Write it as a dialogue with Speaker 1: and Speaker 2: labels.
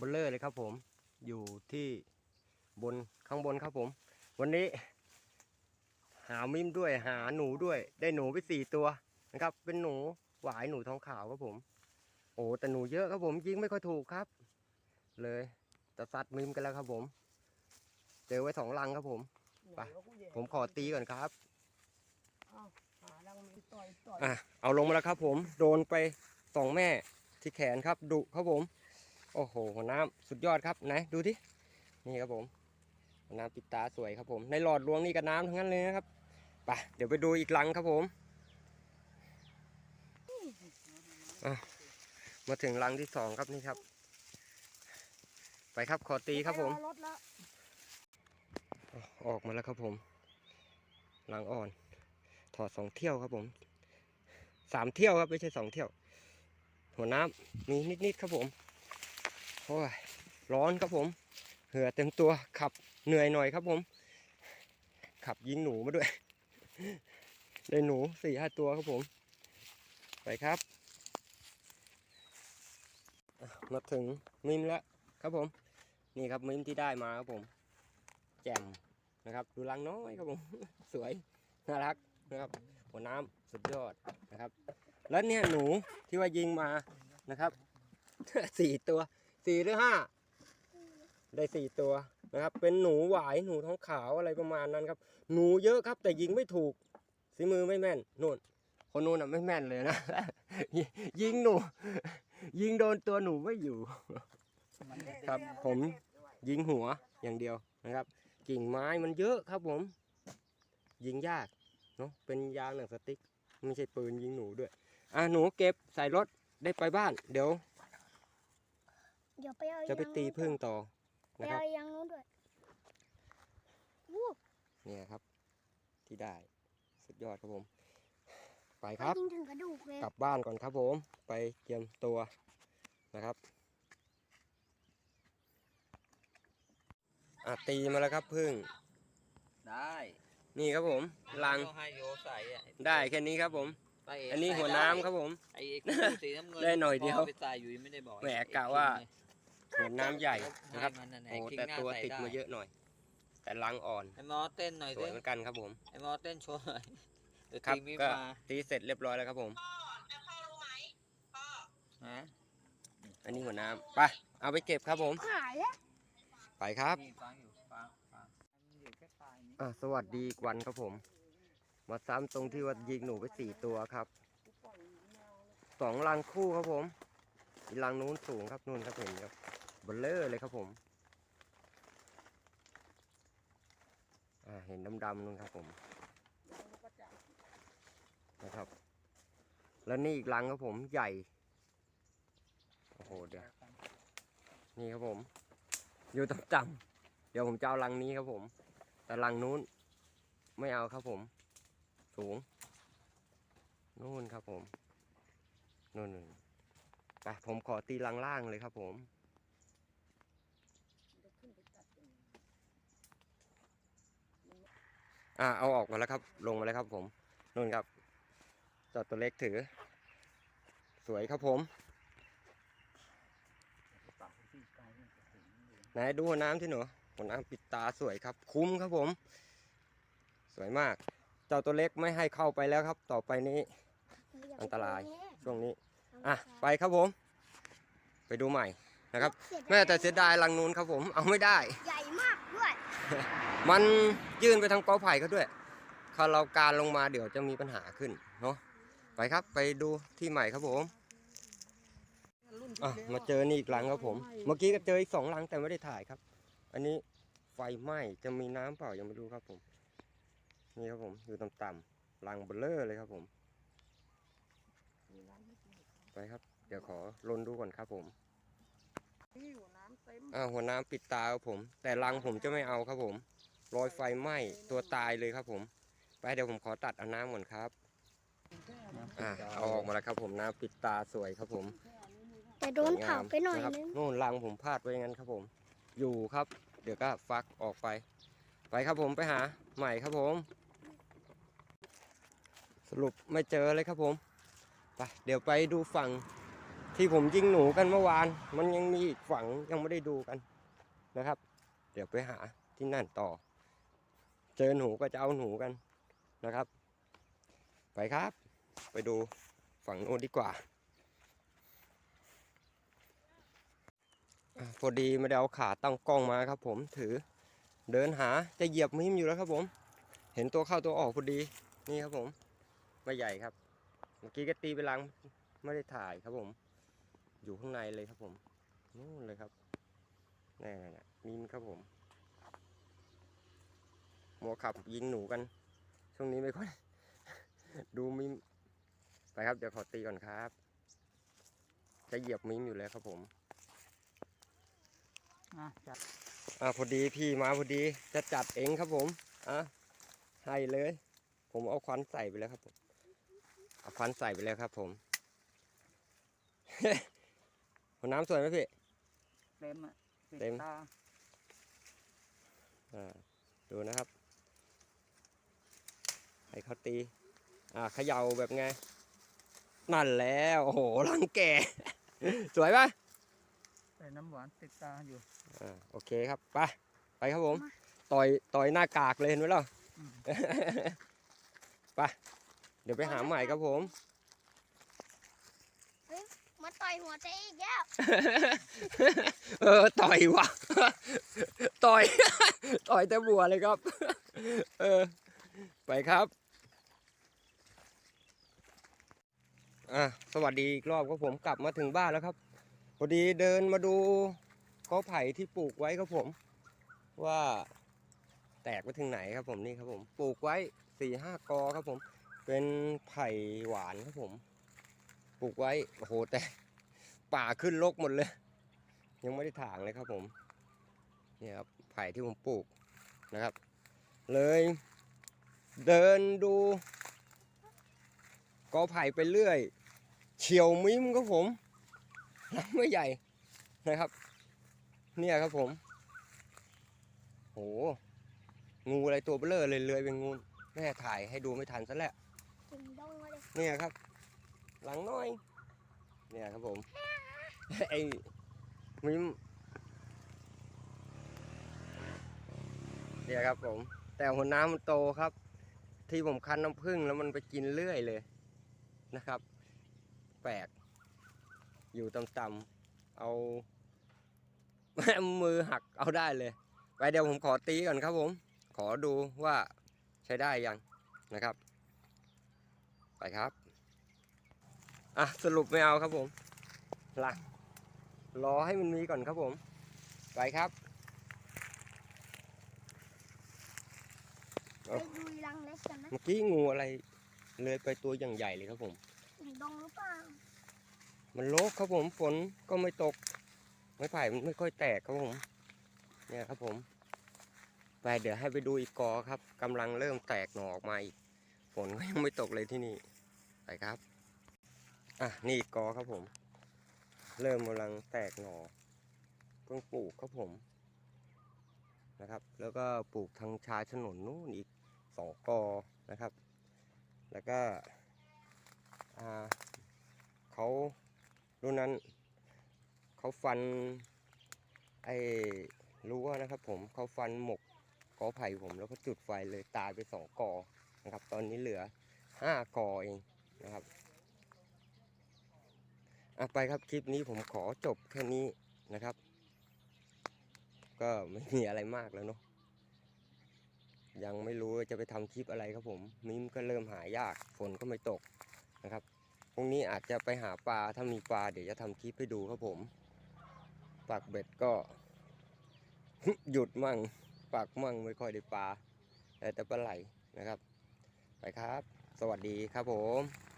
Speaker 1: บลเลอร์เลยครับผมอยู่ที่บนข้างบนครับผม วันนี้ หามิมด้วยหาหนูด้วย ได้หนูไปสี่ตัวนะครับ เป็นหนูหวายหนูท้องขาวครับผม โอ้แต่หนูเยอะครับผมยิงไม่ค่อยถูกครับ เลยจะซัดมิมกันแล้วครับผม เจอไว้สองลังครับผมไปผมขอตีก่อนครับ
Speaker 2: หาดังมีต่อยต่อย
Speaker 1: อะเอาลงมาแล้วครับผมโดนไปสองแม่ที่แขนครับดุครับผม โอ้โหหัวน้ำสุดยอดครับไหนดูที่นี่ครับผมหัวน้ำปิดตาสวยครับผม ในหลอดรวงนี่กับน้ำทั้งนั้นเลยนะครับไปเดี๋ยวไปดูอีกลังครับผมมาถึงลังที่สองครับนี่ครับ ไปครับขอตีครับผมออกมาแล้วครับผมหลังอ่อน ถอดสองเที่ยวครับผมสามเที่ยวครับไม่ใช่สองเที่ยว หัวน้ำมีนิดๆครับผม โอ้ยร้อนครับผม เหือเต็มตัวขับเหนื่อยหน่อยครับผม ขับยิงหนูมาด้วย ได้หนูสี่ห้าตัวครับผม ไปครับ มาถึงมิมแล้วครับผม นี่ครับมิมที่ได้มาครับผม แจ่มนะครับ ดูรังน้อยครับผม สวยน่ารักนะครับหัวน้ำสุดยอดนะครับ แล้วเนี่ยหนูที่ว่ายิงมานะครับสี่ตัว สี่หรือห้าได้สี่ตัวนะครับ เป็นหนูหวายหนูท้องขาวอะไรประมาณนั้นครับ หนูเยอะครับ แต่ยิงไม่ถูกสีมือไม่แม่นนู่น คนนู้นอะไม่แม่นเลยนะ ยิงหนู ยิงโดนตัวหนูไม่อยู่ ครับ ผมยิงหัวอย่างเดียวนะครับ กิ่งไม้มันเยอะครับผม ยิงยากเนาะเป็นยางหนังสติ๊กไม่ใช่ปืนยิงหนูด้วยอะหนูเก็บใส่รถได้ไปบ้าน เดี๋ยว
Speaker 2: เดี๋ยวไปเอา
Speaker 1: จะไปตีพึ่งต่อ
Speaker 2: ไป
Speaker 1: นะครับ
Speaker 2: เอายางนู้นด้วยวู้
Speaker 1: เนี่ยครับ ที่ได้สุดยอดครับผม ไปครับ
Speaker 2: ยิงถึงกระดูกเลย
Speaker 1: กลับบ้านก่อนครับผม ไปเตรียมตัวนะครับอะตีมาแล้วครับพึ่ง
Speaker 3: ได้
Speaker 1: นี่ครับผมลัง
Speaker 3: ก็ให้โยใส่อะ
Speaker 1: ได้แค่นี้ครับผม
Speaker 3: ใส่เง
Speaker 1: อันนี้
Speaker 3: ใส่
Speaker 1: หัว
Speaker 3: ได้
Speaker 1: น้ำครับผม
Speaker 3: ไอ้คู่สีน้ำเงิน
Speaker 1: ได้หน่อยเดียว
Speaker 3: พไปใส่อยู่ยังไม่ได้บอก
Speaker 1: แหม
Speaker 3: ไอ้
Speaker 1: กะว่า
Speaker 3: คิ ง
Speaker 1: หัวน้ำใหญ่
Speaker 3: ไง
Speaker 1: นะครับ
Speaker 3: ให้มันนั่นแหละ
Speaker 1: โอ้
Speaker 3: คิง
Speaker 1: แต่
Speaker 3: หน้
Speaker 1: ตัว
Speaker 3: ใส่
Speaker 1: ติดมา
Speaker 3: ไเย
Speaker 1: อะหน่อย แต่ลังอ่อน
Speaker 3: ไอ้หมอเต้นหน่อย
Speaker 1: ส
Speaker 3: สิ
Speaker 1: วยเหมือนกันครับผม
Speaker 3: ไอ้หมอเต้นโชว์หน่อยเดี๋ยว
Speaker 1: ครับ
Speaker 3: ทีมมี
Speaker 1: ก็
Speaker 3: มา
Speaker 1: ตีเสร็จเรียบร้อยแล้วครับผม
Speaker 3: ฮะ
Speaker 1: อันนี้หัวน้ำไปเอาไปเก็บครับผม
Speaker 2: หายแล้ว
Speaker 1: ไปครับ
Speaker 3: นี่ฟังอยู่ฟังฟังมันอยู่แค่ปลายนี้
Speaker 1: อะสวัสดีอีกวันครับผม มาซ้ำตรงที่ว่ายิงหนูไปสี่ตัวครับสองรังคู่ครับผมอีกรังนู้นสูงครับนู่นครับเห็นครับเบลเลอร์เลยครับผมเห็นดำๆนู่นครับผมนะครับ แล้วนี่อีกรังครับผมใหญ่โอ้โหเดี๋ยวนี่ครับผม อยู่ต่ำๆเดี๋ยวผมจะเอารังนี้ครับผม แต่รังนู้นไม่เอาครับผม สูงนู่นครับผมนู่นนู่นไปผมขอตีรังล่างเลยครับผม อ่าเอาออกมาแล้วครับ ลงมาแล้วครับ ผมนู่นครับเจอดตัวเล็กถือ สวยครับผมไหนดูหัวน้ำที่หนูหัวน้ำปิดตาสวยครับ คุ้มครับผม สวยมาก เจ้าตัวเล็กไม่ให้เข้าไปแล้วครับ ต่อไปนี้ อันตรายช่วงนี้อะไปครับผม ไปดูใหม่นะครับแม่แต่เสียดายลังนู้นครับผม เอาไม่ได้
Speaker 2: ใหญ่มากด้วย
Speaker 1: มันยื่นไปทางกอไผ่เขาด้วยถ้าเราการลงมาเดี๋ยวจะมีปัญหาขึ้นเนาะไปครับไปดูที่ใหม่ครับผมอะมาเจอนี่อีกลังครับผม เมื่อกี้ก็เจออีกสองลังแต่ไม่ได้ถ่ายครับ อันนี้ไฟไหม้จะมีน้ำเปล่ายังไม่รู้ครับผม นี่ครับผมอยู่ต่ำๆลังเบลเลอร์เลยครับผม ไปครับ เดี๋ยวขอลนดูก่อนครับผม
Speaker 2: นี่หัวน้ำเต็ม
Speaker 1: อ่าหัวน้ำปิดตาครับผม แต่รังผมจะไม่เอาครับผม รอยไฟไหม้ตัวตายเลยครับผม ไปเดี๋ยวผมขอตัดเอาน้ำก่อนครับ อ่าเอาออกมาแล้วครับผมน้ำปิดตาสวยครับผม
Speaker 2: แต่โดนเผาไปหน่อยะ
Speaker 1: ครับ
Speaker 2: นึง
Speaker 1: นู่นรังผมพลาดไว้งั้นครับผม อยู่ครับ เดี๋ยวก็ฟักออกไป ไปครับผมไปหา ใหม่ครับผม สรุปไม่เจอเลยครับผม ไปเดี๋ยวไปดูฝั่ง ที่ผมยิงหนูกันเมื่อวาน มันยังมีอีกฝั่งยังไม่ได้ดูกันนะครับ เดี๋ยวไปหาที่นั่นต่อ เจอหนูก็จะเอาหนูกันนะครับ ไปครับ ไปดูฝั่งโน้นดีกว่าพอดีไม่ได้เอาขาตั้งกล้องมาครับ ผมถือเดินหาจะเหยียบมิมอยู่แล้วครับผม เห็นตัวเข้าตัวออกพอดีนี่ครับผมไม่ใหญ่ครับ เมื่อกี้ก็ตีไปลังไม่ได้ถ่ายครับผม อยู่ข้างในเลยครับผมนู่นเลยครับแน่ๆมิมครับผมมัวขับยิงหนูกัน ช่วงนี้ไม่ค่อย ดูมิมไปครับเดี๋ยวขอตีก่อนครับ จะเหยียบมิมอยู่แล้วครับผม
Speaker 3: อะจัด
Speaker 1: อ่าพอดีพี่มาพอดีจะจัดเองครับผมอะให้เลย ผมเอาควันใส่ไปแล้วครับผมเอาควันใส่ไปแล้วครับผม หัวน้ำสวยไหมพี่
Speaker 3: เต็มอะปิด
Speaker 1: เต็ม
Speaker 3: ตา
Speaker 1: อ่าดูนะครับให้เขาตี อ่าเขย่าแบบไง นั่นแล้ว โอ้โหรังแก่สวยปะ
Speaker 3: ใส่น้ำหวานติดตาอยู่
Speaker 1: อ่าโอเคครับ ไป ไปครับผม ต่อย ต่อยหน้ากากเลยเห็นไหมล่ะ
Speaker 3: อืม
Speaker 1: ไป เดี๋ยวไปหาใหม่ครับผม
Speaker 2: มาต่อยหัวเจ๊อีกแล้ว
Speaker 1: เออต่อยว่ะต่อย ต่อยแต่บัวเลยครับ เออ ไปครับอะสวัสดีอีกรอบครับผมกลับมาถึงบ้านแล้วครับพอดีเดินมาดูกอไผ่ที่ปลูกไว้ครับผม ว่า แตกไปถึงไหนครับผมนี่ครับผม ปลูกไว้สี่ห้ากอครับผม เป็นไผ่หวานครับผม ปลูกไว้โอ้โหแต่ป่าขึ้นรกหมดเลย ยังไม่ได้ถางเลยครับผมเนี่ยครับไผ่ที่ผมปลูกนะครับ เลยเดินดูกอไผ่ไปเรื่อยเฉียวมิ้มครับผมลำไม่ใหญ่นะครับ เนี่ยครับผมโหงูอะไรตัวเบลอเลยเลยเป็นงูแม่ถ่ายให้ดูไม่ทันซะแล้ว
Speaker 2: กินดองมาเลย
Speaker 1: เนี่ยครับ หลังน้อย เนี่ยครับผมไอ้มิมเนี่ยครับผม แต่หัวน้ำมันโตครับ ที่ผมคั้นน้ำผึ้งแล้วมันไปกินเรื่อยเลยนะครับ แปลก อยู่ต่ำๆเอามือหักเอาได้เลย ไปเดี๋ยวผมขอตีก่อนครับผม ขอดูว่าใช้ได้ยังนะครับ ไปครับ อะสรุปไม่เอาครับผมหลังรอให้มันมีก่อนครับผม ไปครับ
Speaker 2: ไปดูรังเล็กกันนะ
Speaker 1: เมื่อกี้งูอะไรเลยไปตัวอย่างใหญ่เลยครับผม
Speaker 2: กินดองหรือเปล่า
Speaker 1: มันโลกครับผมฝนก็ไม่ตก ไม้ไผ่มันไม่ค่อยแตกครับผม เนี่ยครับผม ไปเดี๋ยวให้ไปดูอีกกอครับกำลังเริ่มแตกหน่อออกมาอีกฝนก็ยังไม่ตกเลยที่นี่ ไปครับ อะนี่กอครับผม เริ่มกำลังแตกหน่อเพิ่งปลูกครับผมนะครับ แล้วก็ปลูกทางชายถนนนู้นอีกสองกอนะครับ แล้วก็อ่าเขารุ่นนั้นเขาฟันไอ้รั้วนะครับผมเขาฟันหมกกอไผ่ผมแล้วก็จุดไฟเลยตายไปสองกอนะครับ ตอนนี้เหลือห้ากอเองนะครับ อะไปครับคลิปนี้ผมขอจบแค่นี้นะครับ ก็ไม่มีอะไรมากแล้วเนาะยังไม่รู้จะไปทำคลิปอะไรครับผมมิมก็เริ่มหายากฝนก็ไม่ตกนะครับพรุ่งนี้อาจจะไปหาปลาถ้ามีปลาเดี๋ยวจะทำคลิปให้ดูครับผมปากเบ็ดก็ หยุดมั่งปากมั่งไม่ค่อยได้ปลาแต่แต่ปลาไหลนะครับ ไปครับ สวัสดีครับผม